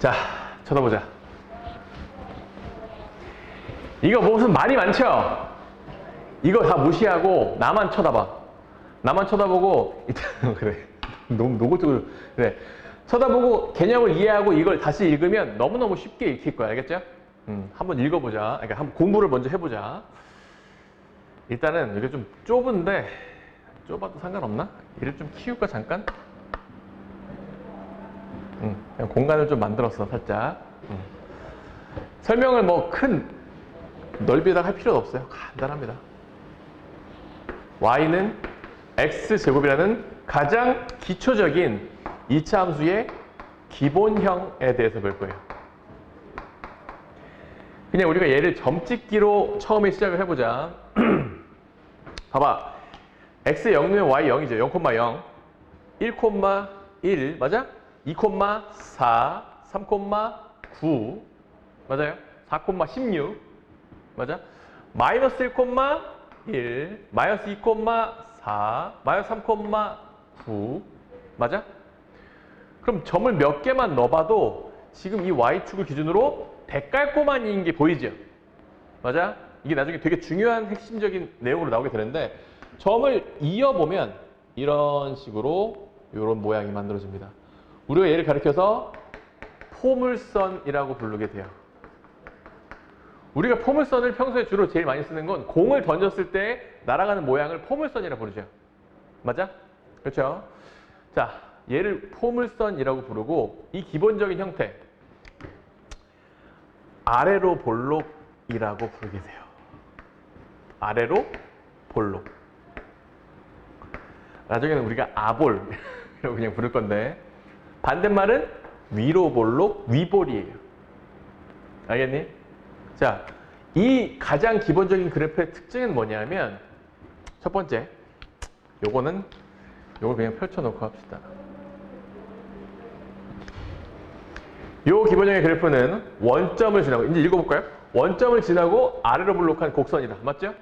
자, 쳐다보자. 이거 무슨 말이 많죠? 이거 다 무시하고 나만 쳐다봐. 나만 쳐다보고 그래. 너무 노골적으로 그래. 쳐다보고 개념을 이해하고 이걸 다시 읽으면 너무너무 쉽게 읽힐 거야. 알겠죠? 음, 한번 읽어보자. 그러니까 한번 공부를 먼저 해보자. 일단은 이게 좀 좁은데 좁아도 상관없나? 이를 좀 키울까 잠깐? 음, 공간을 좀 만들었어 살짝. 음. 설명을 뭐 큰 넓이다 할 필요는 없어요. 간단합니다. y는 x 제곱이라는 가장 기초적인 이차 함수의 기본형에 대해서 볼 거예요. 그냥 우리가 얘를 점찍기로 처음에 시작을 해보자. 봐봐. x 0이면 y 0이죠. 0,0. 1,1 맞아? 2,4, 3,9 맞아요? 4,16 맞아? 마이너스 1,1 마이너스 2,4 마이너스 3,9 맞아? 그럼 점을 몇 개만 넣어봐도 지금 이 y축을 기준으로 대깔꼬마니인 게 보이죠? 맞아? 이게 나중에 되게 중요한 핵심적인 내용으로 나오게 되는데 점을 이어보면 이런 식으로 이런 모양이 만들어집니다. 우리가 얘를 가리켜서 포물선이라고 부르게 돼요. 우리가 포물선을 평소에 주로 제일 많이 쓰는 건 공을 던졌을 때 날아가는 모양을 포물선이라고 부르죠. 맞아? 그렇죠? 자, 얘를 포물선이라고 부르고 이 기본적인 형태 아래로 볼록이라고 부르게 돼요. 아래로 볼록. 나중에는 우리가 아볼이라고 그냥 부를 건데 반대말은 위로 볼록, 위볼이에요. 알겠니? 자, 이 가장 기본적인 그래프의 특징은 뭐냐면 첫 번째, 요거는 요걸 그냥 펼쳐놓고 합시다. 요 기본적인 그래프는 원점을 지나고 이제 읽어볼까요? 원점을 지나고 아래로 볼록한 곡선이다. 맞죠?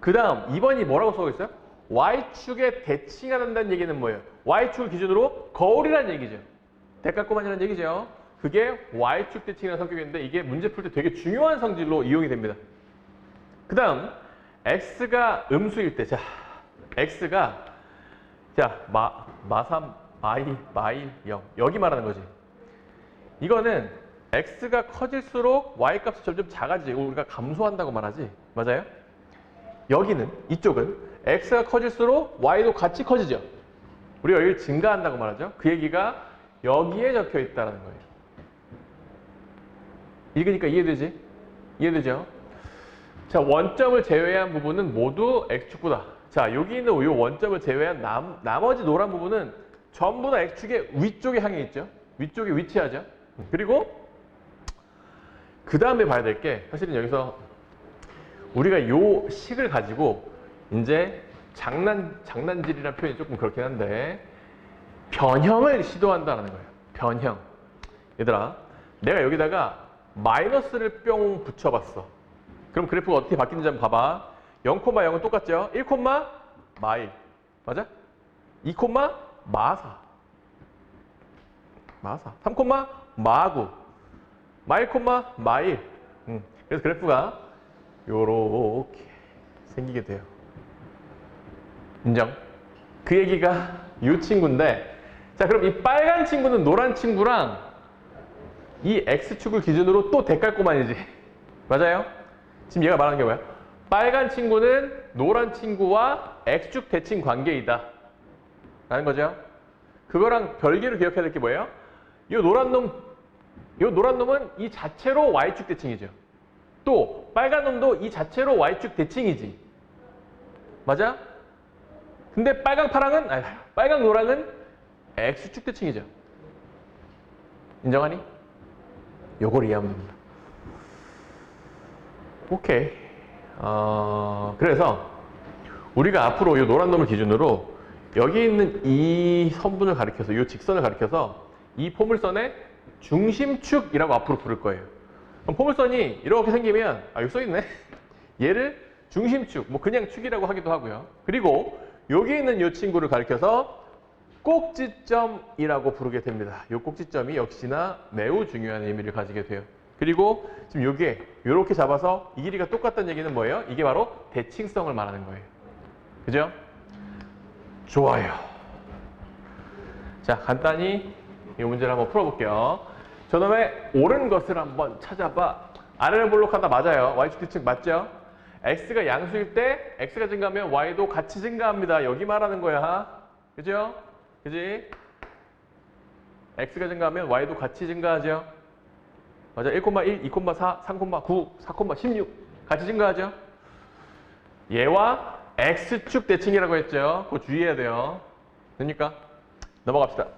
그 다음 2번이 뭐라고 써져 있어요? Y축에 대칭한다는 얘기는 뭐예요? Y축을 기준으로 거울이라는 얘기죠. 대각고만이라는 얘기죠. 그게 Y축 대칭이라는 성격인데 이게 문제 풀 때 되게 중요한 성질로 이용이 됩니다. 그 다음 X가 음수일 때, 자, X가 자, 마, 마삼, 마이, 마일, 0 여기 말하는 거지. 이거는 x가 커질수록 y 값이 점점 작아지고 우리가 감소한다고 말하지. 맞아요? 여기는 이쪽은 x가 커질수록 y도 같이 커지죠. 우리가 여기를 증가한다고 말하죠. 그 얘기가 여기에 적혀 있다는 거예요. 읽으니까 이해되지? 이해되죠? 자, 원점을 제외한 부분은 모두 x축보다. 자, 여기 있는 이 원점을 제외한 남, 나머지 노란 부분은 전부 다 x축의 위쪽에 향해 있죠. 위쪽에 위치하죠. 그리고 그 다음에 봐야 될 게 사실은 여기서 우리가 요 식을 가지고 이제 장난 장난질이라는 표현이 조금 그렇긴 한데 변형을 시도한다는 거예요. 변형. 얘들아, 내가 여기다가 마이너스를 뿅 붙여봤어. 그럼 그래프가 어떻게 바뀌는지 한번 봐봐. 0,0은 똑같죠? 1, 마일. 맞아? 2, 마사. 마사. 3, 마구. 마일, 마일. 음, 그래서 그래프가 요렇게 생기게 돼요. 인정? 그 얘기가 이 친구인데 자 그럼 이 빨간 친구는 노란 친구랑 이 X축을 기준으로 또 대깔꼬만이지 맞아요? 지금 얘가 말하는 게 뭐야? 빨간 친구는 노란 친구와 X축 대칭 관계이다 라는 거죠 그거랑 별개로 기억해야 될 게 뭐예요? 이 노란 놈, 이 노란 놈은 이 자체로 Y축 대칭이죠 또 빨간 놈도 이 자체로 Y축 대칭이지 맞아? 근데 빨강 파랑은 아니, 빨강 노랑은 X축 대칭이죠. 인정하니? 요걸 이해하면 됩니다. 오케이. 어, 그래서 우리가 앞으로 이 노란 놈을 기준으로 여기 있는 이 선분을 가리켜서 이 직선을 가리켜서 이 포물선의 중심축이라고 앞으로 부를 거예요. 그럼 포물선이 이렇게 생기면 아 여기 써 있네. 얘를 중심축, 뭐 그냥 축이라고 하기도 하고요. 그리고 여기 있는 이 친구를 가리켜서 꼭지점이라고 부르게 됩니다. 이 꼭지점이 역시나 매우 중요한 의미를 가지게 돼요. 그리고 지금 요게 이렇게 잡아서 이 길이가 똑같다는 얘기는 뭐예요? 이게 바로 대칭성을 말하는 거예요. 그죠? 좋아요. 자, 간단히 이 문제를 한번 풀어볼게요. 저놈의 옳은 것을 한번 찾아봐. 아래를 볼록하다 맞아요. y축 뒤측 맞죠? x가 양수일 때 x가 증가하면 y도 같이 증가합니다. 여기 말하는 거야. 그죠? 그지? x가 증가하면 y도 같이 증가하죠. 맞아. 1,1, 2,4, 3,9, 4,16 같이 증가하죠. 얘와 x축 대칭이라고 했죠. 그거 주의해야 돼요. 됩니까? 넘어갑시다.